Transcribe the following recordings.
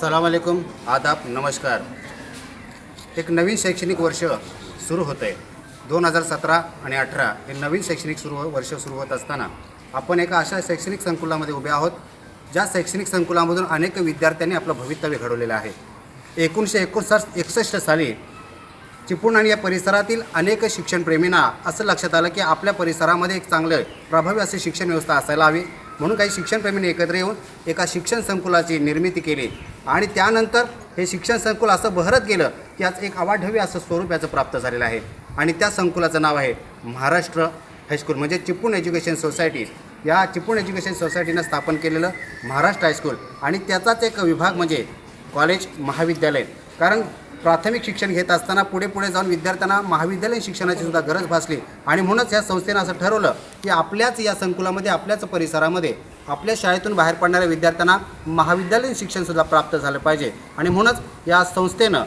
अस्सलाम आदाब नमस्कार. एक नवीन शैक्षणिक वर्ष सुरू होतं आहे दोन हजार सतरा आणि अठरा हे नवीन शैक्षणिक सुरू वर्ष सुरू होत असताना आपण एका अशा शैक्षणिक संकुलामध्ये उभे आहोत ज्या शैक्षणिक संकुलामधून अनेक विद्यार्थ्यांनी आपलं भवितव्य घडवलेलं आहे. एकोणीसशे एकोणसाठ एकसष्ट साली चिपळूण आणि या परिसरातील अनेक शिक्षणप्रेमींना असं लक्षात आलं की आपल्या परिसरामध्ये एक चांगलं प्रभावी अशी शिक्षण व्यवस्था असायला हवी. म्हणून काही शिक्षणप्रेमींनी एकत्र येऊन एका शिक्षण संकुलाची निर्मिती केली. आणि त्यानंतर हे शिक्षण संकुल असं बहरत गेलं की आज एक अवाढव्य असं स्वरूप याचं प्राप्त झालेलं आहे. आणि त्या संकुलाचं नाव आहे महाराष्ट्र हायस्कूल म्हणजे चिपळूण एज्युकेशन सोसायटी. या चिपळूण एज्युकेशन सोसायटीनं स्थापन केलेलं महाराष्ट्र हायस्कूल. आणि त्याचाच एक विभाग म्हणजे कॉलेज महाविद्यालय. कारण प्राथमिक शिक्षण घेत असताना पुढे पुढे जाऊन विद्यार्थ्यांना महाविद्यालयीन शिक्षणाची सुद्धा गरज भासली. आणि म्हणूनच या संस्थेनं असं ठरवलं की आपल्याच या संकुलामध्ये आपल्याच परिसरामध्ये आपल्या शाळेतून बाहेर पडणाऱ्या विद्यार्थ्यांना महाविद्यालयीन शिक्षणसुद्धा प्राप्त झालं पाहिजे. आणि म्हणूनच या संस्थेनं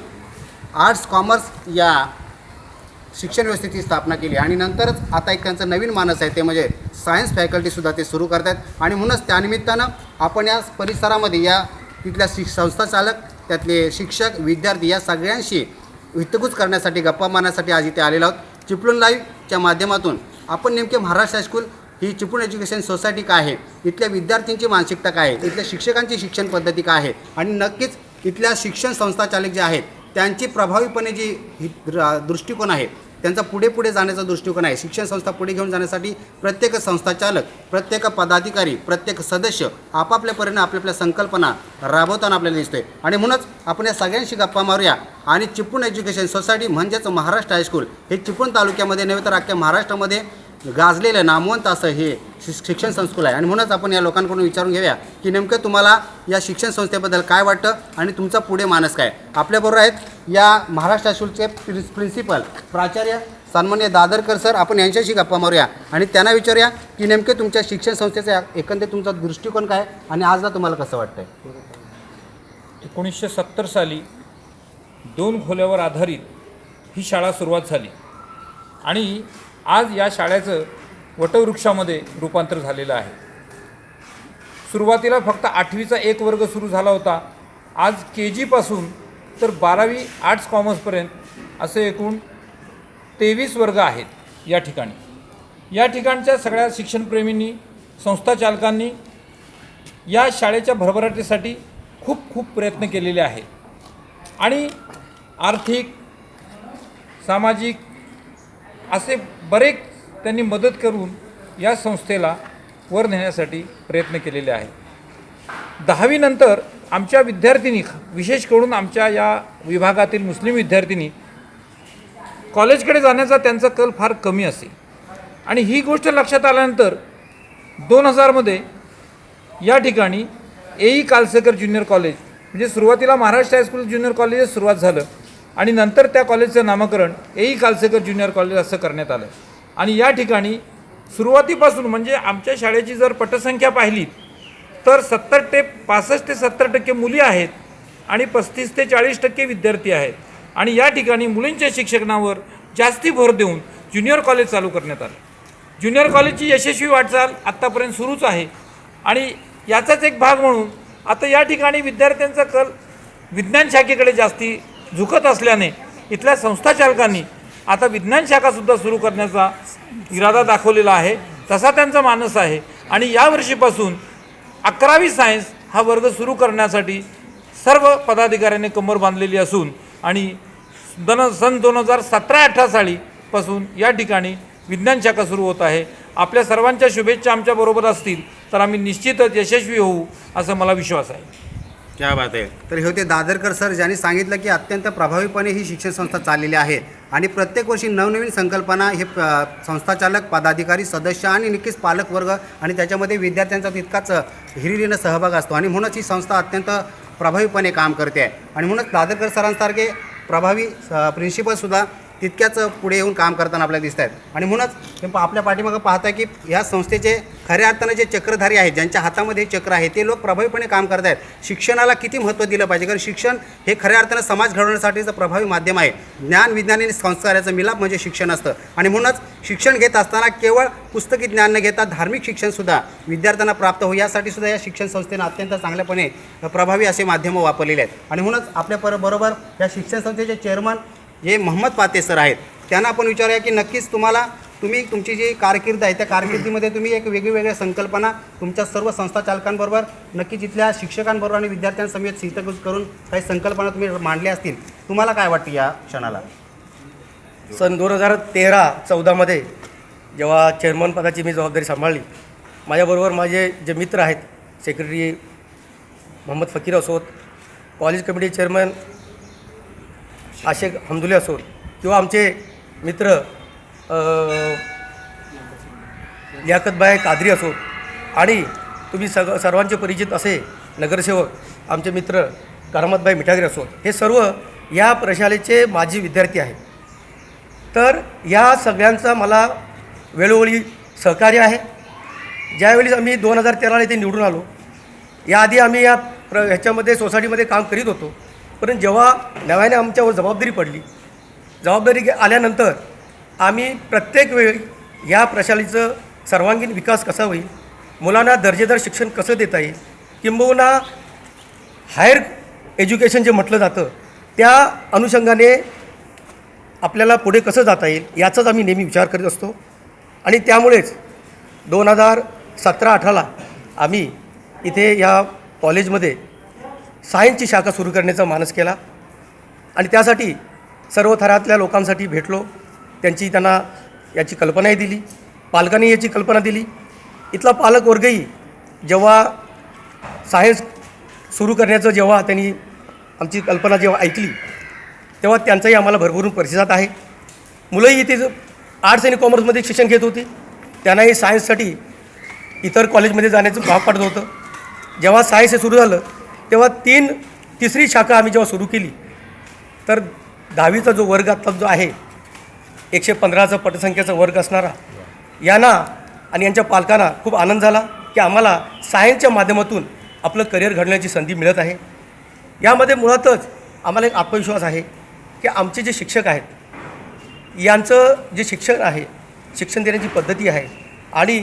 आर्ट्स कॉमर्स या शिक्षण व्यवस्थेची स्थापना केली. आणि नंतरच आता एक त्यांचं नवीन मानस आहे ते म्हणजे सायन्स फॅकल्टीसुद्धा ते सुरू करत आहेत आणि म्हणूनच त्यानिमित्तानं आपण या परिसरामध्ये या तिथल्या शिक संस्था चालक त्यातले शिक्षक विद्यार्थी या सगळ्यांशी हितगुज करण्यासाठी गप्पा मारण्यासाठी आज इथे आलेलो आहोत. चिपळूण लाईव्हच्या माध्यमातून आपण नेमके महाराष्ट्र हायस्कूल ही चिपळूण एज्युकेशन सोसायटी काय आहे? इथल्या विद्यार्थ्यांची मानसिकता काय आहे? इथल्या शिक्षकांची शिक्षण पद्धती काय आहे? आणि नक्कीच इथल्या शिक्षण संस्था चालक जे आहेत त्यांची प्रभावीपणे जी दृष्टिकोन आहे त्यांचा पुढे पुढे जाण्याचा दृष्टिकोन आहे. शिक्षण संस्था पुढे घेऊन जाण्यासाठी प्रत्येक संस्थाचालक प्रत्येक पदाधिकारी प्रत्येक सदस्य आपापल्या परीने आपल्या संकल्पना राबवताना आपल्याला दिसतोय. आणि म्हणूनच आपण या सगळ्यांशी गप्पा मारूया. आणि चिपळूण एज्युकेशन सोसायटी म्हणजेच महाराष्ट्र हायस्कूल हे चिपळूण तालुक्यामध्ये नव्हे तर अख्ख्या महाराष्ट्रामध्ये गाजलेलं नामवंत असं हे शि- शिक्षण संस्कृत आहे. आणि म्हणूनच आपण या लोकांकडून विचारून घेऊया की नेमकं तुम्हाला या शिक्षण संस्थेबद्दल काय वाटतं आणि तुमचा पुढे मानस काय? आपल्याबरोबर आहेत या महाराष्ट्र हायस्कूलचे प्रिन्स प्रिन्सिपल प्राचार्य सन्मान्य दादरकर सर. आपण यांच्याशी गप्पा मारूया आणि त्यांना विचारूया की नेमके तुमच्या शिक्षण संस्थेचा एकंदरीत तुमचा दृष्टिकोन काय आणि आजला तुम्हाला कसं वाटतंय? एकोणीसशे सत्तर साली दोन खोल्यावर आधारित ही शाळा सुरुवात झाली. आणि आज या शाळेचं वटवृक्षामध्ये रूपांतर झालेलं आहे. सुरुवातीला फक्त आठवीचा एक वर्ग सुरू झाला होता. आज के जीपासून तर बारावी आर्ट्स कॉमर्सपर्यंत असे एकूण तेवीस वर्ग आहेत या ठिकाणी. या ठिकाणच्या सगळ्या शिक्षणप्रेमींनी संस्था चालकांनी या शाळेच्या भरभराटीसाठी खूप खूप प्रयत्न केलेले आहेत. आणि आर्थिक सामाजिक असे बरेच त्यांनी मदत करून या संस्थेला वर नेण्यासाठी प्रयत्न केलेले आहेत. दहावीनंतर आमच्या विद्यार्थिनी विशेष करून आमच्या या विभागातील मुस्लिम विद्यार्थिनी कॉलेजकडे जाण्याचा त्यांचा कल फार कमी असे. आणि ही गोष्ट लक्षात आल्यानंतर दोन हजारमध्ये या ठिकाणी A E Kalsekar junior college म्हणजे सुरुवातीला महाराष्ट्र हायस्कूल ज्युनियर कॉलेजच सुरुवात झालं. आणि नंतर त्या कॉलेजचं नामकरण एई कालसेकर ज्युनियर कॉलेज असं करण्यात आलं. आणि या ठिकाणी सुरुवातीपासून म्हणजे आमच्या शाळेची जर पटसंख्या पाहिली तर सत्तर ते पासष्ट ते सत्तर टक्के मुली आहेत आणि पस्तीस ते चाळीस टक्के विद्यार्थी आहेत. आणि या ठिकाणी मुलींच्या शिक्षणावर जास्ती भर देऊन ज्युनियर कॉलेज चालू करण्यात आलं. ज्युनियर कॉलेजची यशस्वी वाटचाल आत्तापर्यंत सुरूच आहे. आणि याचाच एक भाग म्हणून आता या ठिकाणी विद्यार्थ्यांचा कल विज्ञान शाखेकडे जास्ती झुकत असल्याने इथल्या संस्थाचालकांनी आता विज्ञान शाखासुद्धा सुरू करण्याचा इरादा दाखवलेला आहे. तसा त्यांचा मानस आहे. आणि यावर्षीपासून अकरावी सायन्स हा वर्ग सुरू करण्यासाठी सर्व पदाधिकाऱ्यांनी कंबर बांधलेली असून आणि दन सन दोन हजार सतरा अठरा सालीपासून या ठिकाणी विज्ञान शाखा सुरू होत आहे. आपल्या सर्वांच्या शुभेच्छा आमच्याबरोबर असतील तर आम्ही निश्चितच यशस्वी होऊ असं मला विश्वास आहे. क्या बात आहे. तर हे होते दादरकर सर ज्यांनी सांगितलं की अत्यंत प्रभावीपणे ही शिक्षण संस्था चाललेली आहे. आणि प्रत्येक वर्षी नवनवीन संकल्पना हे प- संस्थाचालक पदाधिकारी सदस्य आणि नक्कीच पालक वर्ग आणि त्याच्यामध्ये विद्यार्थ्यांचा तितकाच हिरिरीनं सहभाग असतो. आणि म्हणूनच ही संस्था अत्यंत प्रभावीपणे काम करते आहे. आणि म्हणूनच दादरकर सरांसारखे प्रभावी प्रिन्सिपलसुद्धा तितक्याच पुढे येऊन काम करताना आपल्याला दिसत आहेत आणि म्हणूनच हे आपल्या पाठीमागं पाहता की या संस्थेचे खऱ्या अर्थानं जे चक्रधारी आहेत ज्यांच्या हातामध्ये हे चक्र आहे ते लोक प्रभावीपणे काम करत आहेत शिक्षणाला किती महत्त्व दिलं पाहिजे? कारण शिक्षण हे खऱ्या अर्थानं समाज घडवण्यासाठीचं प्रभावी माध्यम आहे. ज्ञान विज्ञान आणि संस्काराचं मिलाप म्हणजे शिक्षण असतं. आणि म्हणूनच शिक्षण घेत असताना केवळ पुस्तकी ज्ञान न घेता धार्मिक शिक्षणसुद्धा विद्यार्थ्यांना प्राप्त हो यासाठी सुद्धा या शिक्षण संस्थेनं अत्यंत चांगल्यापणे प्रभावी असे माध्यमं वापरलेले आहेत. आणि म्हणूनच आपल्या पर बरोबर या शिक्षण संस्थेचे चेअरमन जे मोहम्मद पाते सर आहेत. त्यांना आपण विचारूया की नक्कीच तुम्हाला तुम्ही तुमची जी कारकीर्द आहे त्या कारकिर्दीमध्ये तुम्ही एक वेगळीवेगळ्या संकल्पना तुमच्या सर्व संस्था चालकांबरोबर नक्कीच इथल्या शिक्षकांबरोबर आणि विद्यार्थ्यांसमेत सिद्धकृत करून काही संकल्पना तुम्ही मांडल्या असतील. तुम्हाला काय वाटतं या क्षणाला? सन दोन हजार तेरा चौदामध्ये जेव्हा चेअरमन पदाची मी जबाबदारी सांभाळली माझ्याबरोबर माझे जे मित्र आहेत सेक्रेटरी मोहम्मद फकीर असोत college committee chairman Ashek Hamdule असोत किंवा आमचे मित्र लियाकतबाई कादरी असोत आणि तुम्ही सग सर्वांचे परिचित असे नगरसेवक आमचे मित्र करमतबाई मिठागरे असोत हे सर्व या प्रशालेचे माजी विद्यार्थी आहेत. तर या सगळ्यांचा मला वेळोवेळी सहकार्य आहे. ज्यावेळी आम्ही दोन हजार तेराला इथे निवडून आलो याआधी आम्ही या प्र ह्याच्यामध्ये सोसायटीमध्ये काम करीत होतो. पण जेव्हा नव्याने आमच्यावर जबाबदारी पडली जबाबदारी आल्यानंतर आम्ही प्रत्येक वेळी या प्रशालेचं सर्वांगीण विकास कसा होईल मुलांना दर्जेदार शिक्षण कसं देता येईल किंबहुना हायर एज्युकेशन जे म्हटलं जातं त्या अनुषंगाने आपल्याला पुढे कसं जाता येईल याचाच आम्ही नेहमी विचार करीत असतो. आणि त्यामुळेच दोन हजार सतरा अठराला आम्ही इथे या कॉलेजमध्ये सायन्सची शाखा सुरू करण्याचा मानस केला. आणि त्यासाठी सर्व थरातल्या लोकांसाठी भेटलो. त्यांची त्यांना याची कल्पनाही दिली. पालकांनी याची कल्पना दिली. इथला पालक वर्गही जेव्हा सायन्स सुरू करण्याचं जेव्हा त्यांनी आमची कल्पना जेव्हा ऐकली तेव्हा त्यांचाही आम्हाला भरभरून प्रतिसाद आहे. मुलंही इथे आर्ट्स आणि कॉमर्समध्ये शिक्षण घेत होती. त्यांनाही सायन्ससाठी इतर कॉलेजमध्ये जाण्याचं भाग पडत होतं. जेव्हा सायन्स हे सुरू झालं तेव्हा तीन तिसरी शाखा आम्ही जेव्हा सुरू केली तर दहावीचा जो वर्ग आत्ता जो आहे एकशे पंधराचा पटसंख्येचा वर्ग असणारा यांना आणि यांच्या पालकांना खूप आनंद झाला की आम्हाला सायन्सच्या माध्यमातून आपलं करिअर घडण्याची संधी मिळत आहे. यामध्ये मुळातच आम्हाला एक आत्मविश्वास आहे की आमचे जे शिक्षक आहेत यांचं जे शिक्षण आहे शिक्षण देण्याची पद्धती आहे आणि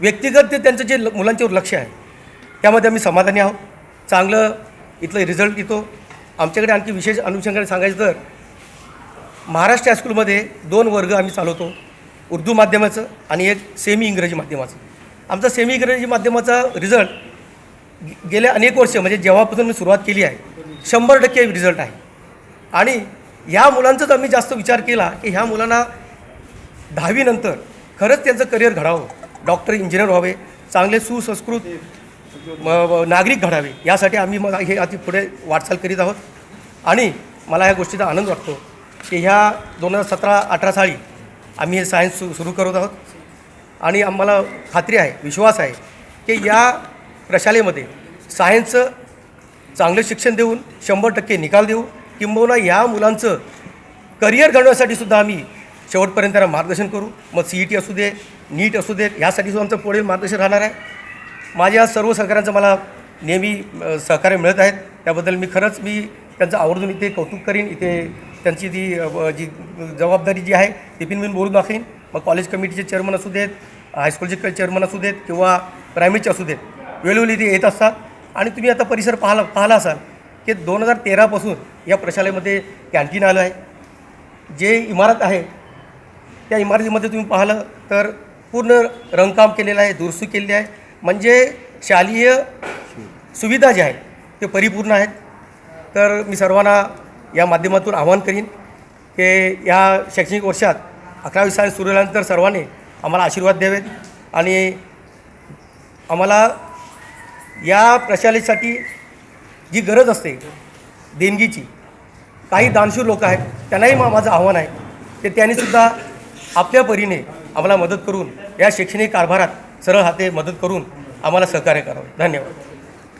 व्यक्तिगत ते त्यांचं जे ल- मुलांच्यावर लक्ष आहे त्यामध्ये आम्ही समाधानी आहोत. चांगलं इथलं रिझल्ट येतो. आमच्याकडे आणखी विशेष अनुषंगाने सांगायचं तर महाराष्ट्र हायस्कूलमध्ये दोन वर्ग आम्ही चालवतो. उर्दू माध्यमाचं आणि एक सेमी इंग्रजी माध्यमाचं. आमचा सेमी इंग्रजी माध्यमाचा रिझल्ट गे- अनेक वर्ष म्हणजे जेव्हापासून मी सुरुवात केली आहे शंभर टक्के रिझल्ट आहे. आणि ह्या मुलांचाच आम्ही जास्त विचार केला की ह्या मुलांना दहावीनंतर खरंच त्यांचं करिअर घडावं. डॉक्टर इंजिनियर व्हावे चांगले सुसंस्कृत नागरिक घडावे यासाठी आम्ही मग हे अति पुढे वाटचाल करीत आहोत. आणि मला ह्या गोष्टीचा आनंद वाटतो की ह्या दोन हजार सतरा अठरा साली आम्ही हे सायन्स सु सुरू करत आहोत. आणि आम्हाला खात्री आहे विश्वास आहे की या प्रशालेमध्ये सायन्सचं चांगलं शिक्षण देऊन शंभर टक्के निकाल देऊ किंबहुना या मुलांचं करिअर घडवण्यासाठी सुद्धा आम्ही शेवटपर्यंत त्यांना मार्गदर्शन करू. मग सी ई टी असू दे नीट असू देत यासाठी सुद्धा आमचं पुढील मार्गदर्शन राहणार आहे. माझ्या सर्व सहकाऱ्यांचं मला नेहमी सहकार्य मिळत आहेत. त्याबद्दल मी खरंच मी त्यांचं आवर्जून इथे कौतुक करीन. इथे त्यांची ती जी जबाबदारी जी आहे ती पण मी बोलून दाखवीन. मग कॉलेज कमिटीचे चेअरमन असू देत हायस्कूलचे चेअरमन असू देत किंवा प्रायमरीचे असू देत वेळोवेळी ते येत असतात. आणि तुम्ही आता परिसर पाहला पाहिला असाल की दोन हजार तेरापासून या प्रशालेमध्ये कॅन्टीन आलं आहे. जे इमारत आहे त्या इमारतीमध्ये तुम्ही पाहिलं तर पूर्ण रंगकाम केलेलं आहे दुरुस्ती केलेली आहे. म्हणजे शालेय सुविधा ज्या आहेत ते परिपूर्ण आहेत. तर मी सर्वांना या माध्यमातून आवाहन करीन की या शैक्षणिक वर्षात अकरावी सायन्स सुरू झाल्यानंतर सर्वांनी आम्हाला आशीर्वाद द्यावेत आणि आम्हाला या प्रशालेसाठी जी गरज असते देणगीची काही दानशूर लोक आहेत त्यांनाही मा माझं आव्हान आहे की त्यांनीसुद्धा आपल्या परीने आम्हाला मदत करून या शैक्षणिक कारभारात सरळ हाते मदत करून आम्हाला सहकार्य करावं. धन्यवाद.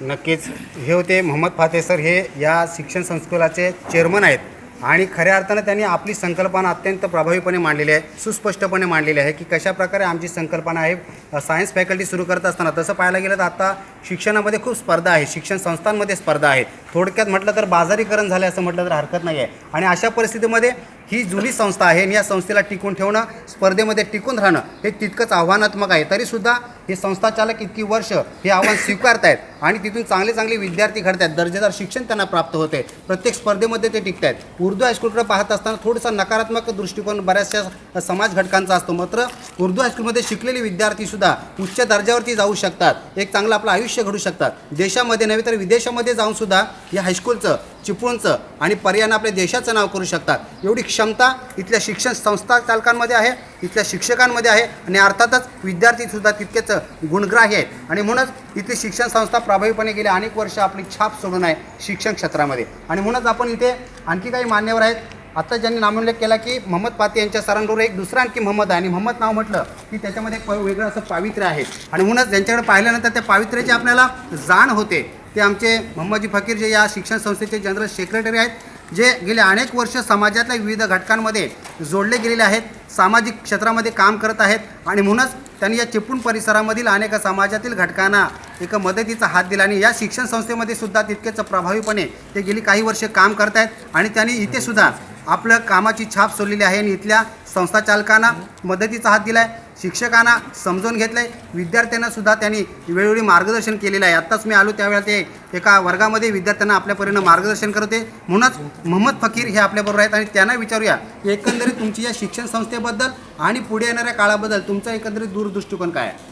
नक्कीच. हे होते मोहम्मद फाते सर. हे या शिक्षण संकुलाचे चेअरमन आहेत आणि खऱ्या अर्थानं त्यांनी आपली संकल्पना अत्यंत प्रभावीपणे मांडलेली आहे सुस्पष्टपणे मांडलेली आहे की कशा प्रकारे आमची संकल्पना आहे सायन्स फॅकल्टी सुरू करत असताना. तसं पाहायला गेलं तर आता शिक्षणामध्ये खूप स्पर्धा आहे शिक्षण संस्थांमध्ये स्पर्धा आहे. थोडक्यात म्हटलं तर बाजारीकरण झालं असं म्हटलं तर हरकत नाही आहे आणि अशा परिस्थितीमध्ये ही जुनी संस्था आहे आणि या संस्थेला टिकून ठेवणं स्पर्धेमध्ये टिकून राहणं हे तितकंच आव्हानात्मक आहे. तरीसुद्धा हे संस्थाचालक इतकी वर्ष हे आव्हान स्वीकारत आहेत आणि तिथून चांगले चांगले विद्यार्थी घडत आहेत दर्जेदार शिक्षण त्यांना प्राप्त होते. प्रत्येक स्पर्धेमध्ये ते टिकत आहेत उर्दू हायस्कूलकडे पाहत असताना थोडासा नकारात्मक दृष्टिकोन बऱ्याचशा समाज घटकांचा असतो. मात्र उर्दू हायस्कूलमध्ये शिकलेले विद्यार्थीसुद्धा उच्च दर्जावरती जाऊ शकतात. एक चांगलं आपलं आयुष्य घडू शकतात. देशामध्ये नव्हे तर विदेशामध्ये जाऊनसुद्धा या हायस्कूलचं चिपळूणचं आणि पर्यायानं आपल्या देशाचं नाव करू शकतात. एवढी क्षमता इथल्या शिक्षण संस्था चालकांमध्ये आहे इथल्या शिक्षकांमध्ये आहे आणि अर्थातच विद्यार्थीसुद्धा तितकेच गुणग्राही आहेत. आणि म्हणूनच इथली शिक्षण संस्था प्रभावीपणे गेली अनेक वर्ष आपली छाप सोडून आहे शिक्षण क्षेत्रामध्ये. आणि म्हणूनच आपण इथे आणखी काही मान्यवर आहेत. आता ज्यांनी नामोल्लेख केला की मोहम्मद पाती यांच्या सरांबरोबर एक दुसरा आणखी मोहम्मद आहे. आणि मोहम्मद नाव म्हटलं की त्याच्यामध्ये एक वेगळं असं पावित्र्य आहे. आणि म्हणूनच ज्यांच्याकडे पाहिल्यानंतर त्या पावित्र्याची आपल्याला जाण होते. ते आमचे मोहम्मदजी फकीर जे या शिक्षण संस्थेचे जनरल सेक्रेटरी आहेत. जे गेले अनेक वर्ष समाजातल्या विविध घटकांमध्ये जोडले गेलेले आहेत सामाजिक क्षेत्रामध्ये काम करत आहेत आणि म्हणूनच त्यांनी या चिपळूण परिसरामधील अनेक समाजातील घटकांना एक मदतीचा हात दिला आणि या शिक्षण संस्थेमध्ये सुद्धा तितकेच प्रभावीपणे ते गेली काही वर्षे काम करत आहेत आणि त्यांनी इथे सुद्धा आपलं कामाची छाप सोडलेली आहे आणि इथल्या संस्था चालकांना मदतीचा हात दिला आहे शिक्षकांना समजून घेतलं आहे विद्यार्थ्यांना सुद्धा त्यांनी वेळोवेळी मार्गदर्शन केलेलं आहे. आत्ताच मी आलो त्यावेळेला ते एका वर्गामध्ये विद्यार्थ्यांना आपल्यापर्यंत मार्गदर्शन करते म्हणूनच मोहम्मद फकीर हे आपल्याबरोबर आहेत आणि त्यांना विचारूया एकंदरीत तुमची या शिक्षण संस्थेबद्दल आणि पुढे येणाऱ्या काळाबद्दल तुमचा एकंदरीत दूरदृष्टिकोन काय आहे?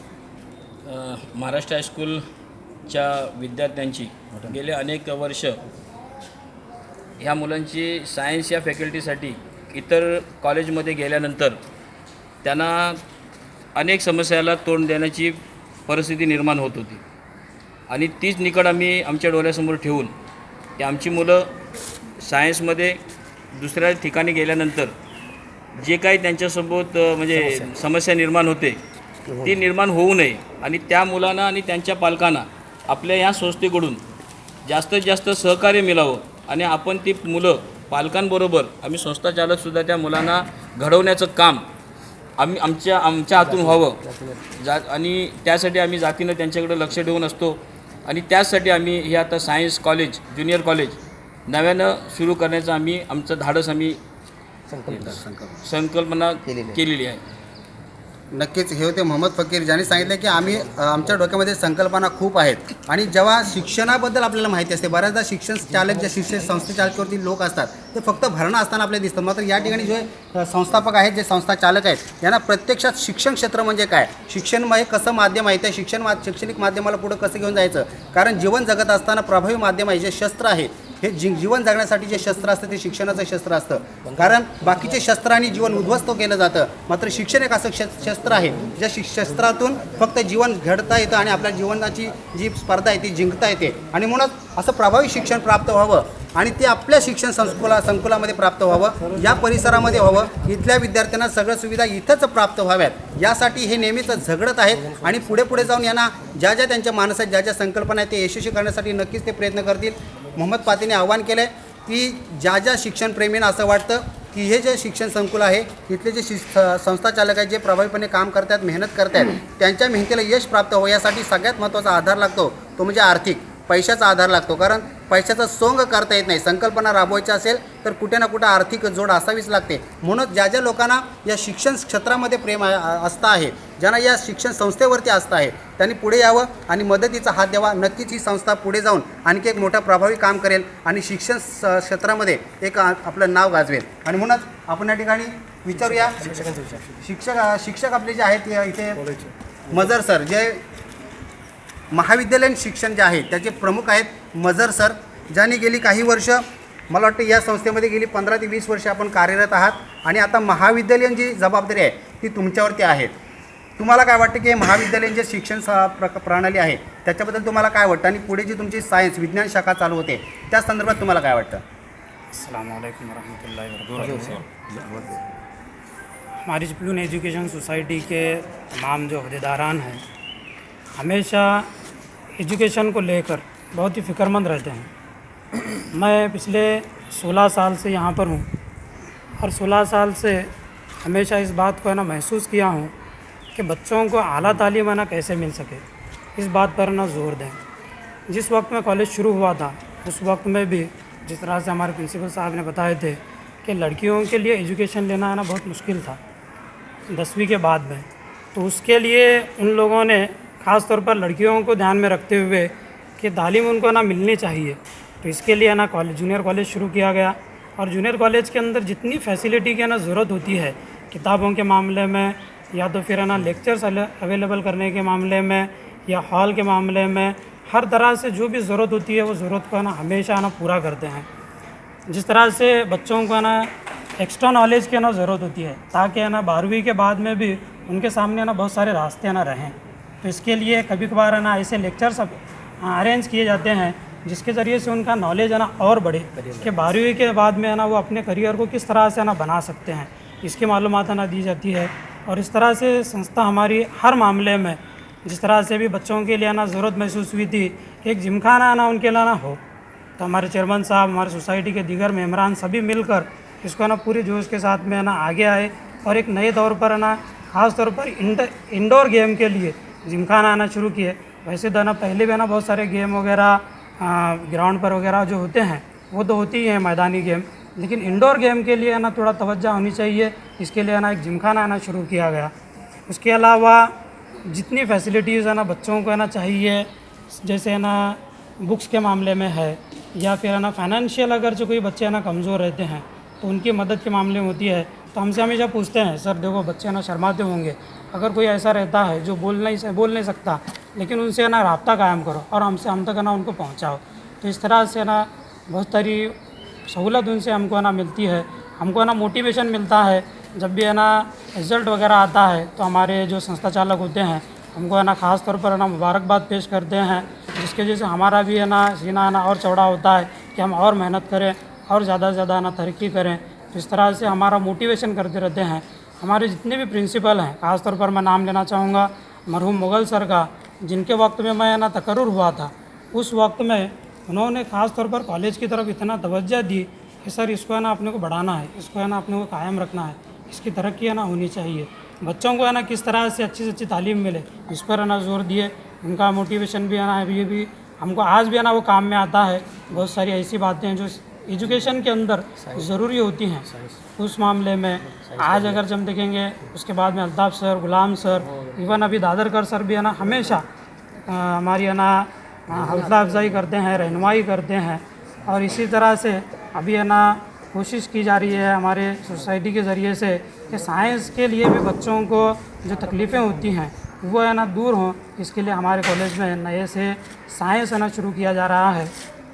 महाराष्ट्र हायस्कूलच्या विद्यार्थ्यांची गेले अनेक वर्ष ह्या मुलांची सायन्स या फॅकल्टीसाठी इतर कॉलेजमध्ये गेल्यानंतर त्यांना अनेक समस्याला तोंड देण्याची परिस्थिती निर्माण होत होती. आणि तीच निकड आम्ही आमच्या डोळ्यासमोर ठेवून की आमची मुलं सायन्समध्ये दुसऱ्या ठिकाणी गेल्यानंतर जे काही त्यांच्यासोबत म्हणजे समस्या. निर्माण होते ती निर्माण होऊ नये. आणि त्या मुलांना आणि त्यांच्या पालकांना आपल्या ह्या संस्थेकडून जास्तीत जास्त सहकार्य मिळावं. आणि आपण ती मुलं पालकांबरोबर आम्ही संस्था चालकसुद्धा त्या मुलांना घडवण्याचं काम आम्ही आमच्या आमच्या हातून व्हावं. जा आणि त्यासाठी आम्ही जातीनं त्यांच्याकडे लक्ष ठेवून असतो. आणि त्याचसाठी आम्ही हे आता सायन्स कॉलेज ज्युनियर कॉलेज नव्यानं सुरू करण्याचं आम्ही आमचं धाडस आम्ही संकल्पना केलेली आहे. नक्कीच हे होते मोहम्मद फकीर ज्यांनी सांगितलं की आम्ही आमच्या डोक्यामध्ये संकल्पना खूप आहेत. आणि जेव्हा शिक्षणाबद्दल आपल्याला माहिती असते बऱ्याचदा शिक्षण चालक जे शिक्षण संस्थे चालकावरती लोक असतात ते फक्त भरणं असताना आपल्याला दिसतं. मात्र या ठिकाणी जे संस्थापक आहेत जे संस्था चालक आहेत यांना प्रत्यक्षात शिक्षण क्षेत्र म्हणजे काय? शिक्षण हे कसं माध्यम आहे? त्या शिक्षण मा शैक्षणिक माध्यमाला पुढं कसं घेऊन जायचं? कारण जीवन जगत असताना प्रभावी माध्यम आहे जे शस्त्र आहे हे जी जीवन जगण्यासाठी जे शस्त्र असतं ते शिक्षणाचं शस्त्र असतं. कारण बाकीचे शस्त्रांनी जीवन उद्ध्वस्त केलं जातं. मात्र शिक्षण एक असं श- शस्त्र आहे ज्या शि शस्त्रातून फक्त जीवन घडता येतं आणि आपल्या जीवनाची जी स्पर्धा आहे ती जिंकता येते. आणि म्हणूनच असं प्रभावी शिक्षण प्राप्त व्हावं आणि ते आपल्या शिक्षण संकुला संकुलामध्ये प्राप्त व्हावं. या परिसरामध्ये व्हावं. इथल्या विद्यार्थ्यांना सगळ्या सुविधा इथंच प्राप्त व्हाव्यात. यासाठी हे नेहमीच झगडत आहेत आणि पुढे पुढे जाऊन यांना ज्या ज्या त्यांच्या मानसात ज्या ज्या संकल्पना आहेत ते यशस्वी करण्यासाठी नक्कीच ते प्रयत्न करतील. मोहम्मद पातीने आवाहन केलं आहे की ज्या ज्या शिक्षणप्रेमींना असं वाटतं की हे जे शिक्षण संकुल आहे इथले जे शिस् संस्था चालक आहेत जे प्रभावीपणे काम करतात मेहनत करतात त्यांच्या मेहनतीला यश प्राप्त हो यासाठी सगळ्यात महत्त्वाचा आधार लागतो तो म्हणजे आर्थिक. पैशाचा आधार लागतो. कारण पैशाचा सोंग करता येत नाही. संकल्पना राबवायची असेल तर कुठे ना कुठे आर्थिक जोड असावीच लागते. म्हणून ज्या ज्या लोकांना या शिक्षण क्षेत्रामध्ये प्रेम आस्था आहे ज्यांना या शिक्षण संस्थेवरती आस्था आहे त्यांनी पुढे यावं आणि मदतीचा हात द्यावा. नक्कीच ही संस्था पुढे जाऊन आणखी एक मोठं प्रभावी काम करेल आणि शिक्षण क्षेत्रामध्ये एक आपलं नाव गाजवेल. आणि म्हणूनच आपण या ठिकाणी विचारूया. शिक्षक शिक्षक आपले जे आहेत इथे मजर सर जे महाविद्यालयीन शिक्षण जे आहे त्याचे प्रमुख आहेत मजर सर ज्यांनी गेली काही वर्ष मला वाटतं या संस्थेमध्ये गेली पंधरा ते वीस वर्ष आपण कार्यरत आहात. आणि आता महाविद्यालयीन जी जबाबदारी आहे ती तुमच्यावरती आहे. तुम्हाला काय वाटतं की हे महाविद्यालयीन जे शिक्षण स प्र प्रणाली आहे त्याच्याबद्दल तुम्हाला काय वाटतं? आणि पुढे जी तुमची सायन्स विज्ञान शाखा चालू होते त्या संदर्भात तुम्हाला काय वाटतं? वरहमल हमारी चिपलून एजुकेशन सोसाइटी के तमाम जो अहदेदारान हैं हमेशा एजुकेशन को लेकर बहुत ही फ़िक्रमंद रहते हैं। मैं पिछले 16 साल से यहाँ पर हूँ और 16 साल से हमेशा इस बात को है ना महसूस किया हूँ कि बच्चों को आला तालीम है ना कैसे मिल सके। इस बात पर ना ज़ोर दें। जिस वक्त में कॉलेज शुरू हुआ था, उस वक्त में भी जिस तरह से हमारे प्रिंसिपल साहब ने बताए थे कि लड़कियों के लिए एजुकेशन लेना है ना बहुत मुश्किल था। दसवीं के बाद में तो उसके लिए उन लोगों ने ख़ास तौर पर लड़कियों को ध्यान में रखते हुए कि तालीम उनको ना मिलनी चाहिए। तो इसके लिए ना कॉलेज जूनियर कॉलेज शुरू किया गया। और जूनियर कॉलेज के अंदर जितनी फैसिलिटी की ना ज़रूरत होती है, किताबों के मामले में या तो फिर है ना लेक्चर्स अवेलेबल करने के मामले में या हॉल के मामले में, हर तरह से जो भी ज़रूरत होती है, वो ज़रूरत को ना हमेशा ना पूरा करते हैं। जिस तरह से बच्चों को ना एक्स्ट्रा नॉलेज की ना ज़रूरत होती है, ताकि है ना बारहवीं के बाद में भी उनके सामने ना बहुत सारे रास्ते ना रहें। तो इसके लिए कभी कभार है ना ऐसे लेक्चर्स अरेंज किए जाते हैं जिसके ज़रिए से उनका नॉलेज है ना और बढ़े कि बारहवीं के बाद में है ना वो अपने करियर को किस तरह से है ना बना सकते हैं इसकी मालूम है ना दी जाती है और इस तरह से संस्था हमारी हर मामले में जिस तरह से भी बच्चों के लिए ना ज़रूरत महसूस हुई थी एक जिमखाना ना उनके लिए ना हो तो हमारे चेयरमैन साहब हमारे सोसाइटी के दीगर मेम्बरान सभी मिलकर इसको ना पूरे जोश के साथ में है ना आगे आए और एक नए दौर पर है ना ख़ास तौर पर इंडोर गेम के लिए जिमखाना आना शुरू किए वैसे तो ना, पहले भी ना बहुत सारे गेम वगैरह ग्राउंड पर वगैरह जो होते हैं, वो तो होती ही हैं मैदानी गेम। लेकिन इंडोर गेम के लिए ना थोड़ा तवज्जो होनी चाहिए। इसके लिए ना एक जिमखाना आना शुरू किया गया। उसके अलावा जितनी फैसिलिटीज़ है ना बच्चों को है ना चाहिए, जैसे है ना बुक्स के मामले में है, या फिर है ना फाइनेंशियल अगर जो कोई बच्चे है ना कमज़ोर रहते हैं तो उनकी मदद के मामले में होती है। तो हमसे हमेशा पूछते हैं, सर देखो बच्चे ना शर्माते होंगे। अगर कोई ऐसा रहता है जो बोल नहीं बोल नहीं सकता, लेकिन उनसे ना रबता कायम करो और हमसे, हम तक ना उनको पहुँचाओ। तो इस तरह से ना बहुत सारी सहूलत उनसे हमको ना मिलती है। हमको ना मोटिवेशन मिलता है। जब भी है ना रिज़ल्ट वगैरह आता है तो हमारे जो संस्था चालक होते हैं, हमको है ना ख़ास तौर पर है ना मुबारकबाद पेश करते हैं, जिसके वजह से हमारा भी है ना सीना है ना और चौड़ा होता है कि हम और मेहनत करें और ज़्यादा से ज़्यादा ना तरक्की करें। तो इस तरह से हमारा मोटिवेशन करते रहते हैं। हमारे जितने भी प्रिंसिपल हैं, ख़ासतौर पर मैं नाम लेना चाहूँगा, मरहूम मुग़ल सर का, जिनके वक्त में मैं ना तकर्र हुआ था, उस वक्त में उन्होंने ख़ास तौर पर कॉलेज की तरफ़ इतना तवज्जो दी कि सर, इसको है ना अपने को बढ़ाना है, इसको है ना अपने को कायम रखना है, इसकी तरक्की है ना होनी चाहिए। बच्चों को है ना किस तरह से अच्छी से अच्छी तालीम मिले, इस पर है ना ज़ोर दिए, उनका मोटिवेशन भी है ना अभी भी, हमको आज भी है ना वो काम में आता है, बहुत सारी ऐसी बातें हैं जो एजुकेशन के अंदर ज़रूरी होती हैं। उस मामले में आज अगर जब हम देखेंगे उसके बाद में Altaf sir Gulam sir even अभी दादरकर सर भी है ना हमेशा हमारी है ना हौसला अफजाई करते हैं रहनुमाई करते हैं और इसी तरह से अभी है ना कोशिश की जा रही है हमारे सोसाइटी के ज़रिए से कि साइंस के लिए भी बच्चों को जो तकलीफ़ें होती हैं वो है ना दूर हों। इसके लिए हमारे कॉलेज में नए से साइंस है ना शुरू किया जा रहा है।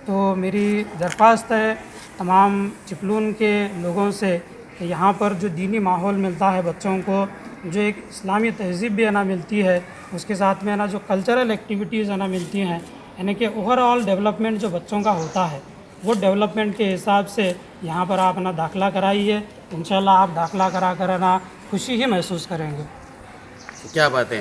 तो मेरी दरख्वास्त है तमाम चिपलून के लोगों से कि यहाँ पर जो दीनी माहौल मिलता है बच्चों को, जो एक इस्लामी तहज़ीब भी है ना मिलती है, उसके साथ में है ना जो कल्चरल एक्टिविटीज़ है ना मिलती हैं, यानी कि ओवरऑल डेवलपमेंट जो बच्चों का होता है, वो डेवलपमेंट के हिसाब से यहाँ पर आप ना दाखिला कराइए, इंशाल्लाह आप दाखिला करा कर ना खुशी ही महसूस करेंगे। क्या बात?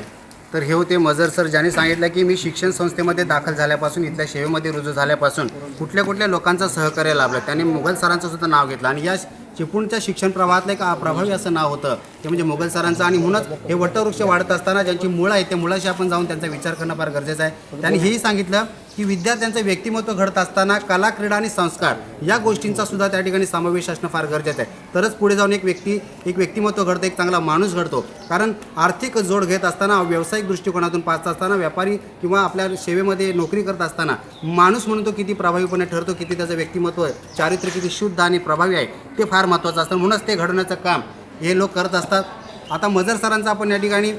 तर हे होते मजर सर ज्याने सांगितलं की मी शिक्षण संस्थेमध्ये दाखल झाल्यापासून इथल्या सेवेमध्ये रुजू झाल्यापासून कुठल्या कुठल्या लोकांचं सहकार्य लाभलं त्यांनी मुघल सरांचं सुद्धा नाव घेतलं. आणि या चिपळूणच्या शिक्षण प्रवाहातलं एक प्रभावी असं नाव होतं ते म्हणजे मुघल सरांचं. आणि म्हणूनच हे वटवृक्ष वाढत असताना ज्यांची मुळं आहेत त्या मुळाशी आपण जाऊन त्यांचा विचार करणं फार गरजेचं आहे. त्यांनी हेही सांगितलं की विद्यार्थ्यांचं व्यक्तिमत्व घडत असताना कला क्रीडा आणि संस्कार या गोष्टींचा सुद्धा त्या ठिकाणी समावेश असणं फार गरजेचं आहे. तरच पुढे जाऊन एक व्यक्ती एक व्यक्तिमत्व घडतं एक चांगला माणूस घडतो. कारण आर्थिक जोड घेत असताना व्यावसायिक दृष्टिकोनातून पाहत असताना व्यापारी किंवा आपल्या सेवेमध्ये नोकरी करत असताना माणूस म्हणून तो किती प्रभावीपणे ठरतो किती त्याचं व्यक्तिमत्व चारित्र्य किती शुद्ध आणि प्रभावी आहे ते फार महत्त्वाचं असतं. म्हणूनच ते घडवण्याचं काम हे लोक करत असतात. आता मजर सरांचा आपण या ठिकाणी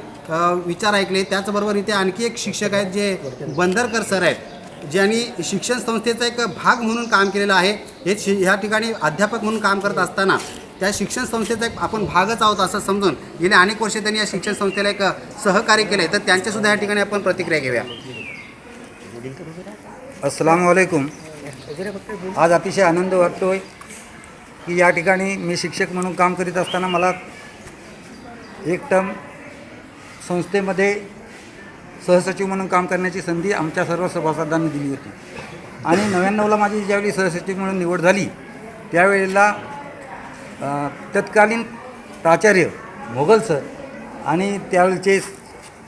विचार ऐकले. त्याचबरोबर इथे आणखी एक शिक्षक आहेत जे बंदरकर सर आहेत. ज्यांनी शिक्षण संस्थेचा एक भाग म्हणून काम केलेलं आहे. हे शि ह्या ठिकाणी अध्यापक म्हणून काम करत असताना त्या शिक्षण संस्थेचा एक आपण भागच आहोत असं समजून गेले अनेक वर्षे त्यांनी या शिक्षण संस्थेला एक सहकार्य केलं आहे तर त्यांच्यासुद्धा या ठिकाणी आपण प्रतिक्रिया घेऊया. अस्सलाम आज अतिशय आनंद वाटतो आहे की या ठिकाणी मी शिक्षक म्हणून काम करीत असताना मला एक टर्म संस्थेमध्ये सहसचिव म्हणून काम करण्याची संधी आमच्या सर्व सभासदांनी दिली होती. आणि नव्याण्णवला माझी ज्यावेळी सहसचिव म्हणून निवड झाली त्यावेळेला तत्कालीन प्राचार्य मोगल सर आणि त्यावेळेचे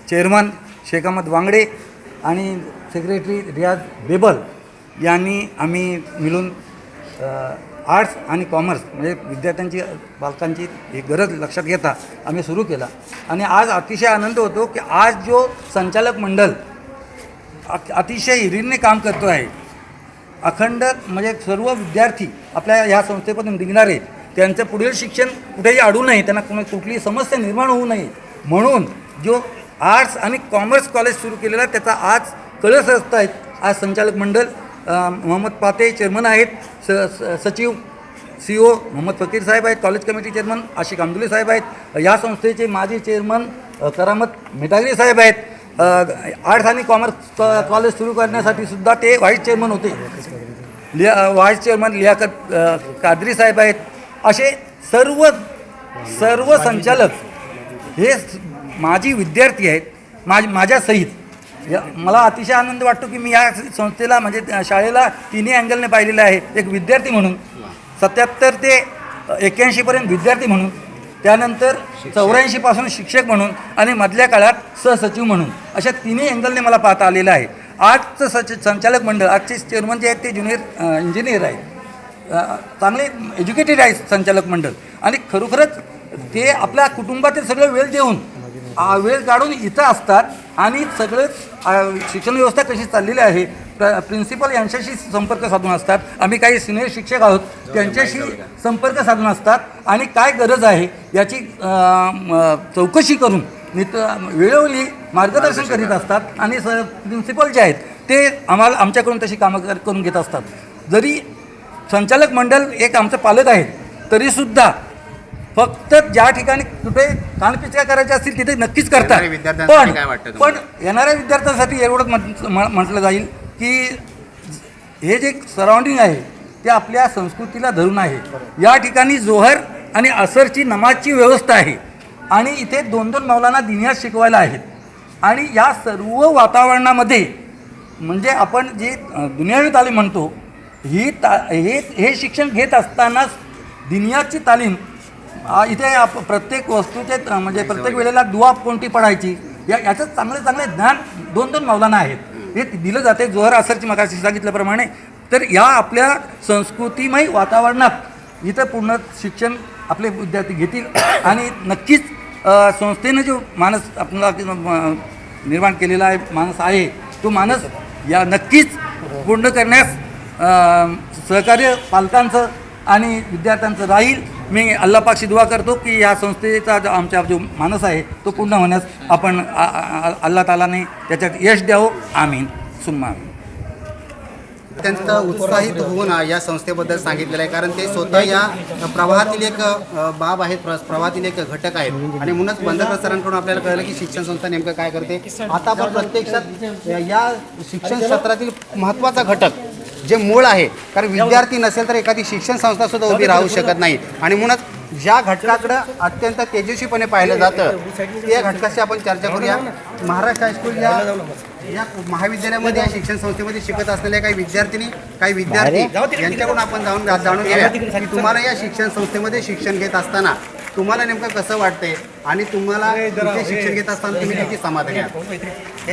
चेअरमन शेख अहमद वांगडे आणि सेक्रेटरी रियाज बेबल यांनी आम्ही मिळून आर्ट्स आणि कॉमर्स म्हणजे विद्यार्थ्यांची बालकांची एक गरज लक्षात घेता आम्ही सुरू केला. आणि आज अतिशय आनंद होतो की आज जो संचालक मंडळ अतिशय हिरीने काम करतो आहे अखंड म्हणजे सर्व विद्यार्थी आपल्या ह्या संस्थेपासून निघणारे त्यांचं पुढील शिक्षण कुठेही अडू नये त्यांना कोणी कुठलीही समस्या निर्माण होऊ नये. म्हणून जो आर्ट्स आणि कॉमर्स कॉलेज सुरू केलेला आहे, त्याचा आज कळस असत आहेत आज संचालक मंडळ मोहम्मद पाते चेअरमन आहेत. स स- सचिव सी ओ मोहम्मद फकीर साहेब आहेत. College committee chairman Ashiq Amdule साहेब आहेत. या संस्थेचे माजी चेअरमन करामत मिटागरे साहेब आहेत. आर्ट्स आणि कॉमर्स कॉलेज सुरू करण्यासाठी सुद्धा ते व्हाईस चेअरमन होते. लिया व्हाईस चेअरमन लियाकत कादरी साहेब आहेत. असे सर्व सर्व संचालक हे माझी माजी विद्यार्थी आहेत. माझ माझ्यासहित या मला अतिशय आनंद वाटतो की मी या संस्थेला म्हणजे शाळेला तिन्ही अँगलने पाहिलेलं आहे. एक विद्यार्थी म्हणून सत्याहत्तर ते एक्क्याऐंशीपर्यंत विद्यार्थी म्हणून त्यानंतर चौऱ्याऐंशीपासून शिक्षक म्हणून आणि मधल्या काळात सहसचिव म्हणून अशा तिन्ही अँगलने मला पाहता आलेलं आहे. आजचं सच संचालक मंडळ आजचे चेअरमन जे आहेत ते ज्युनियर इंजिनियर आहेत. चांगले एज्युकेटेड आहे संचालक मंडळ. आणि खरोखरच ते आपल्या कुटुंबातील सगळं वेळ देऊन वेळ काढून इथं असतात आणि सगळंच आ, शिक्षण व्यवस्था कशी चाललेली आहे प्र प्रिन्सिपल यांच्याशी संपर्क साधून असतात. आम्ही काही सिनियर शिक्षक आहोत त्यांच्याशी संपर्क साधून असतात आणि काय गरज आहे याची चौकशी करून नित वेळोवेळी मार्गदर्शन करीत असतात आणि स प्रिन्सिपल जे आहेत ते आम्हाला आमच्याकडून तशी कामं कर- करून घेत असतात. जरी संचालक मंडळ एक आमचं पालक आहे तरीसुद्धा फक्त ज्या ठिकाणी कुठे कानपिचका करायच्या असतील तिथे नक्कीच करतात. पण पण? येणाऱ्या विद्यार्थ्यांसाठी एवढंच म्हट- म्ह- म्हटलं जाईल की हे जे सराउंडिंग आहे ते आपल्या संस्कृतीला धरून आहे. या ठिकाणी जोहर आणि असरची नमाजची व्यवस्था आहे. आणि इथे दोन दोन मौलाना दिनियात शिकवायला आहेत. आणि या सर्व वातावरणामध्ये म्हणजे आपण जे दुनियावी तालीम म्हणतो ही ता हे हे शिक्षण घेत असतानाच दिनियाची तालीम इथे आप प्रत्येक वस्तूचे म्हणजे प्रत्येक वेळेला दुआ कोणती पडायची या याचं चांगले चांगले ज्ञान दोन दोन मौलाना आहेत. हे दिलं जाते जोहर असरची मगाशी सांगितल्याप्रमाणे. तर या आपल्या संस्कृतीमय वातावरणात इथं पूर्ण शिक्षण आपले विद्यार्थी घेतील. आणि नक्कीच संस्थेनं जो मानस आपला निर्माण केलेला आहे माणूस आहे तो माणूस या नक्कीच पूर्ण करण्यास सहकार्य पालकांचं आणि विद्यार्थ्यांचं राहील. मी अल्लापाकशी दुवा करतो की या संस्थेचा जो आमचा जो मानस आहे तो पूर्ण होण्यास आपण अल्ला तालाने त्याच्यात यश द्यावं. आमीन. सुम्मा. अत्यंत उत्साहित होऊन या संस्थेबद्दल सांगितलेलं आहे. कारण ते स्वतः या प्रवाहातील एक बाब आहेत प्र- प्रवाहातील एक घटक आहेत. आणि म्हणूनच बंदकर सरांकडून आपल्याला कळलं की शिक्षण संस्था नेमकं काय करते. आता आपण प्रत्यक्षात या शिक्षण क्षेत्रातील महत्त्वाचा घटक जे मूळ आहे कारण विद्यार्थी नसेल तर एखादी शिक्षण संस्था सुद्धा उभी राहू शकत नाही. आणि म्हणूनच ज्या घटकाकडं अत्यंत तेजस्वीपणे पाहिलं जातं त्या घटकाशी आपण चर्चा करूया. महाराष्ट्र हायस्कूल या या महाविद्यालयामध्ये या शिक्षण संस्थेमध्ये शिकत असलेल्या काही विद्यार्थिनी काही विद्यार्थी यांच्याकडून आपण जाऊन जाणून घेऊया की तुम्हाला या शिक्षण संस्थेमध्ये शिक्षण घेत असताना तुम्हाला नेमकं कसं वाटतंय? आणि तुम्हाला शिक्षण घेत असताना तुम्ही किती समाधानी आहात?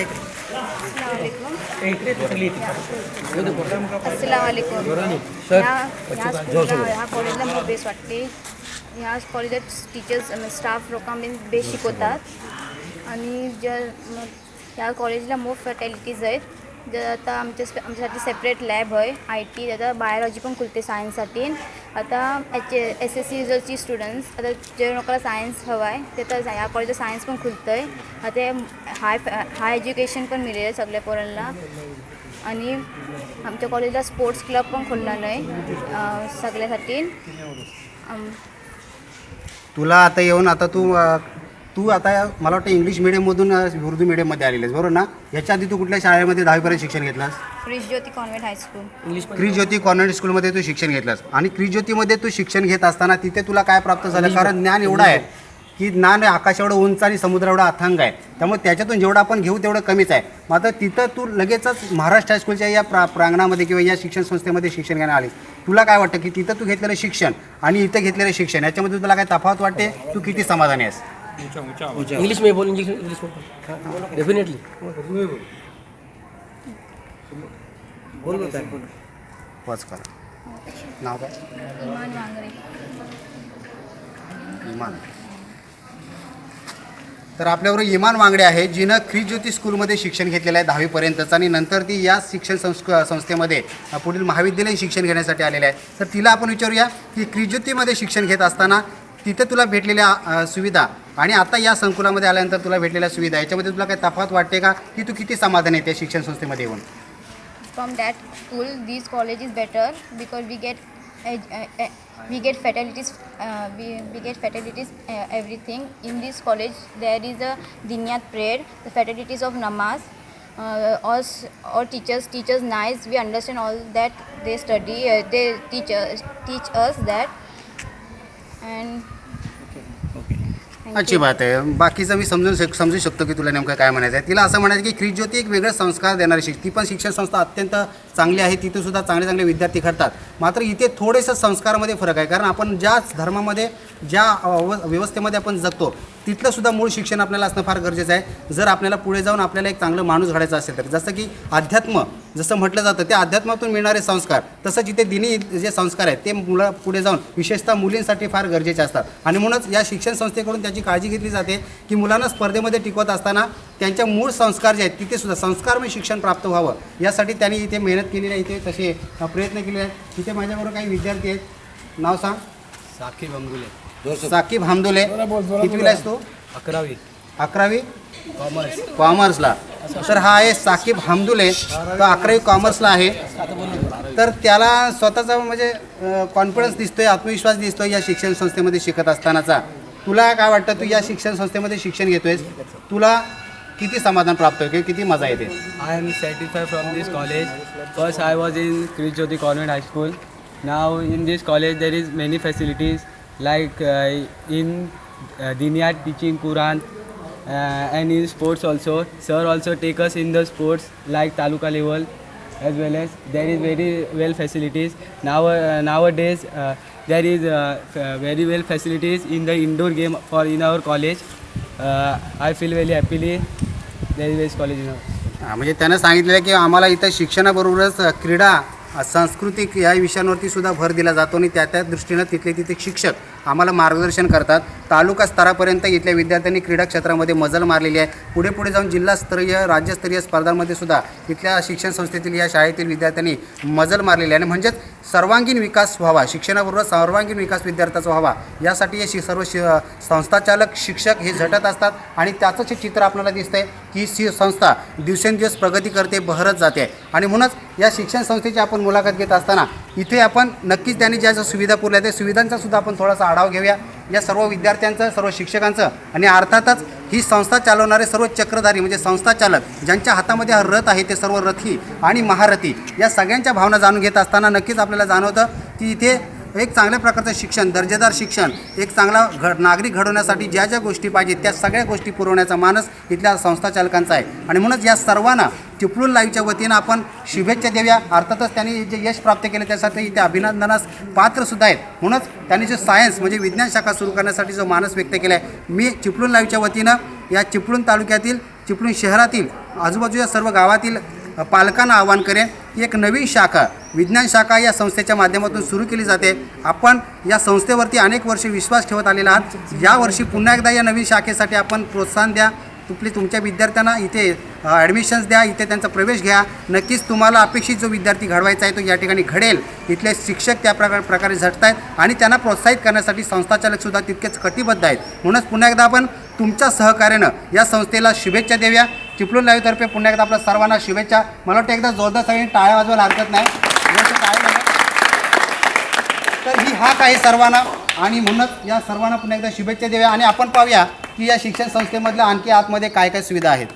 असलामकुम ह्या ह्या स्कूलला ह्या कॉलेजला बेस्ट वाटते. ह्या कॉलेजात टीचर्स स्टाफ लोकां बीन बेस्ट शिकवतात आणि ज्या मग ह्या कॉलेजला मोस्ट फॅटॅलिटीज आहेत. जे आता आमच्या आमच्यासाठी सेपरेट लॅब आहे आय टी आता बायोलॉजी पण खुलते सायन्ससाठी आता एच एस एस सी रिझल्टची स्टुडंट्स आता जे लोकांना सायन्स हवं आहे ते तर ह्या कॉलेजचं सायन्स पण खुलतं आहे आता हाय हाय एज्युकेशन पण मिळेल सगळ्या पोरांना. आणि आमच्या कॉलेजला स्पोर्ट्स क्लब पण खोलणार नाही सगळ्यासाठी. तुला आता येऊन आता तू तू आता मला वाटतं इंग्लिश मिडियममधून उर्दू मिडियममध्ये आलेली आहेस बरोबर ना? याच्या आधी तू कुठल्या शाळेमध्ये दहावीपर्यंत शिक्षण घेतलास? Chris Jyoti convent high school Jyoti convent स्कूलमध्ये तू शिक्षण घेतलास. आणि क्रिस ज्योतीमध्ये तू शिक्षण घेत असताना तिथे तुला काय प्राप्त झालं? कारण ज्ञान एवढं आहे की ज्ञान आकाश एवढं उंच आणि समुद्र एवढा अथांग आहे. त्यामुळे त्याच्यातून जेवढं आपण घेऊ तेवढं कमीच आहे. मात्र तिथं तू लगेचच महाराष्ट्र हायस्कूलच्या या प्रा प्रांगणामध्ये किंवा या शिक्षण संस्थेमध्ये शिक्षण घेण्यात आली तुला काय वाटतं की तिथं तू घेतलेलं शिक्षण आणि इथं घेतलेलं शिक्षण याच्यामध्ये तुला काय तफावत वाटते? तू किती समाधानी आहेस? ऊंचा ऊंचा आवाज. इंग्लिश में बोल इंग्लिश इंग्लिश में डेफिनेटली वाच करा. नाव काय? इमान वांगरे. इमान. तर आपल्याबरोबर इमान वांगडे आहे जिनं ख्रिज्योती स्कूलमध्ये शिक्षण घेतलेलं आहे दहावीपर्यंतचं आणि नंतर ती या शिक्षण संस्क संस्थेमध्ये पुढील महाविद्यालयीन शिक्षण घेण्यासाठी आलेले आहे तर तिला आपण विचारूया की ख्रिज्योतीमध्ये शिक्षण घेत असताना तिथं तुला भेटलेल्या सुविधा. आणि आता या संकुलामध्ये आल्यानंतर तुला भेटलेल्या सुविधा. याच्यामध्ये तुला काही तफावत वाटते का? की तू किती समाधान येते शिक्षण संस्थेमध्ये येऊन? From that school this college is better because we get we get facilities we get facilities everything in this college there is a दिन्यात prayer the facilities of namaz us or teachers teachers nice we understand all that they study they teacher teach us that and अच्छी. बात आहे बाकीचं मी समजून शक समजू शकतो की तुला नेमकं काय म्हणायचं आहे. तिला असं म्हणायचं की ख्रिस ज्योती एक वेगळे संस्कार देणारी शिक ती पण शिक्षण संस्था अत्यंत चांगली आहे. तिथे सुद्धा चांगले चांगले विद्यार्थी घडतात. मात्र इथे थोडेसं संस्कारामध्ये फरक आहे. कारण आपण ज्या धर्मामध्ये ज्या व्यवस्थेमध्ये आपण जगतो तिथलं सुद्धा मूळ शिक्षण आपल्याला असणं फार गरजेचं आहे. जर आपल्याला पुढे जाऊन आपल्याला एक चांगलं माणूस घडायचं असेल तर. जसं की अध्यात्म जसं म्हटलं जातं त्या अध्यात्मातून मिळणारे संस्कार तसंच इथे दिनी जे संस्कार आहेत ते मुलं पुढे जाऊन विशेषतः मुलींसाठी फार गरजेचे असतात. आणि म्हणूनच या शिक्षण संस्थेकडून त्याची काळजी घेतली जाते की मुलांना स्पर्धेमध्ये टिकवत असताना त्यांच्या मूळ संस्कार जे आहेत तिथे सुद्धा संस्कारमय शिक्षण प्राप्त व्हावं. यासाठी त्यांनी इथे मेहनत केलेली आहे इथे तसे प्रयत्न केले आहेत. इथे माझ्याबरोबर काही विद्यार्थी आहेत. नाव सांग. साकीब अंगुले. साकीब हमदुले. कितवीला आहेस तू? अकरावी. अकरावी? कॉमर्स. कॉमर्सला. तर हा आहे साकीब हमदुले तो अकरावी कॉमर्सला आहे. तर त्याला स्वतःचा म्हणजे कॉन्फिडन्स दिसतोय आत्मविश्वास दिसतोय या शिक्षण संस्थेमध्ये शिकत असतानाचा. तुला काय वाटतं तू या शिक्षण संस्थेमध्ये शिक्षण घेतोयस? तुला किती समाधान प्राप्त होते किती मजा येते? I am satisfy from this college first I was in Chris Jyoti Convent high school now in in college college, is many facilities like in दिनिया teaching Quran and in sports also. Sir also take us in the sports like taluka level as well as there is very well facilities. Now uh, nowadays uh, there is uh, f- very well facilities in the indoor game for in our college. Uh, I feel very happily there is this college in our. हा, म्हणजे त्यानं सांगितलेलं की आम्हाला इथं शिक्षणाबरोबरच अ, क्रीडा अ, सांस्कृतिक या विषयांवरती सुद्धा भर दिला जातो आणि त्या त्या दृष्टीनं तिथले तिथे शिक्षक आम्हाला मार्गदर्शन करतात. तालुका स्तरापर्यंत इथल्या विद्यार्थ्यांनी क्रीडा क्षेत्रामध्ये मजल मारलेली आहे. पुढे पुढे जाऊन जिल्हास्तरीय राज्यस्तरीय स्पर्धांमध्ये सुद्धा इथल्या शिक्षण संस्थेतील या शाळेतील विद्यार्थ्यांनी मजल मारलेली आहे. आणि म्हणजेच सर्वांगीण विकास व्हावा शिक्षणाबरोबर सर्वांगीण विकास विद्यार्थ्याचा व्हावा यासाठी हे शि सर्व शि संस्थाचालक शिक्षक हे झटत असतात. आणि त्याचंच हे चित्र आपल्याला दिसतंय की सी संस्था दिवसेंदिवस प्रगती करते बहरत जाते. आणि म्हणूनच या शिक्षण संस्थेची आपण मुलाखत घेत असताना इथे आपण नक्कीच त्यांनी ज्या ज्या सुविधा पुरल्या त्या सुविधांचा सुद्धा आपण थोडासा आढावा घेऊया. या सर्व विद्यार्थ्यांचं सर्व शिक्षकांचं आणि अर्थातच ही संस्था चालवणारे सर्व चक्रधारी म्हणजे संस्था चालक ज्यांच्या हातामध्ये हा रथ आहे ते सर्व रथी आणि महारथी या सगळ्यांच्या भावना जाणून घेत असताना नक्कीच आपल्याला जाणवतं की इथे एक चांगल्या प्रकारचं शिक्षण दर्जेदार शिक्षण एक चांगला घड नागरिक घडवण्यासाठी ज्या ज्या गोष्टी पाहिजेत त्या सगळ्या गोष्टी पुरवण्याचा मानस इथल्या संस्था चालकांचा आहे. आणि म्हणूनच या सर्वांना चिपळूण लाईव्हच्या वतीनं आपण शुभेच्छा देऊया. अर्थातच त्यांनी जे यश प्राप्त केलं त्यासाठी इथे अभिनंदनास पात्रसुद्धा आहेत. म्हणूनच त्यांनी जो सायन्स म्हणजे विज्ञान शाखा सुरू करण्यासाठी जो मानस व्यक्त केला आहे मी चिपळूण लाईव्हच्या वतीनं या चिपळूण तालुक्यातील चिपळूण शहरातील आजूबाजूच्या सर्व गावातील पालकांना आवाहन करेन की एक नवीन शाखा विज्ञान शाखा या संस्थेच्या माध्यमातून सुरू केली जाते. आपण या संस्थेवरती अनेक वर्षे विश्वास ठेवत आलेला आहात. यावर्षी पुन्हा एकदा या नवीन शाखेसाठी आपण प्रोत्साहन द्या. तुपली तुमच्या विद्यार्थ्यांना इथे ॲडमिशन्स द्या इथे त्यांचा प्रवेश घ्या. नक्कीच तुम्हाला अपेक्षित जो विद्यार्थी घडवायचा आहे तो या ठिकाणी घडेल. इथले शिक्षक त्या प्रकार प्रकारे झटत आहेत आणि त्यांना प्रोत्साहित करण्यासाठी संस्थाचालकसुद्धा तितकेच कटिबद्ध आहेत. म्हणूनच पुन्हा एकदा आपण तुमच्या सहकार्यानं या संस्थेला शुभेच्छा देऊया. चिपळूण लाईव्हतर्फे पुन्हा एकदा आपल्या सर्वांना शुभेच्छा. मला वाटतं एकदा जोरदार सगळ्यांनी टाळ्या वाजवायला हरकत नाही. तर ही हाक आहे सर्वांना आणि म्हणूनच या सर्वांना पुन्हा एकदा शुभेच्छा देऊया आणि आपण पाहूया की या शिक्षण संस्थेमधल्या आणखी आतमध्ये काय काय सुविधा आहेत.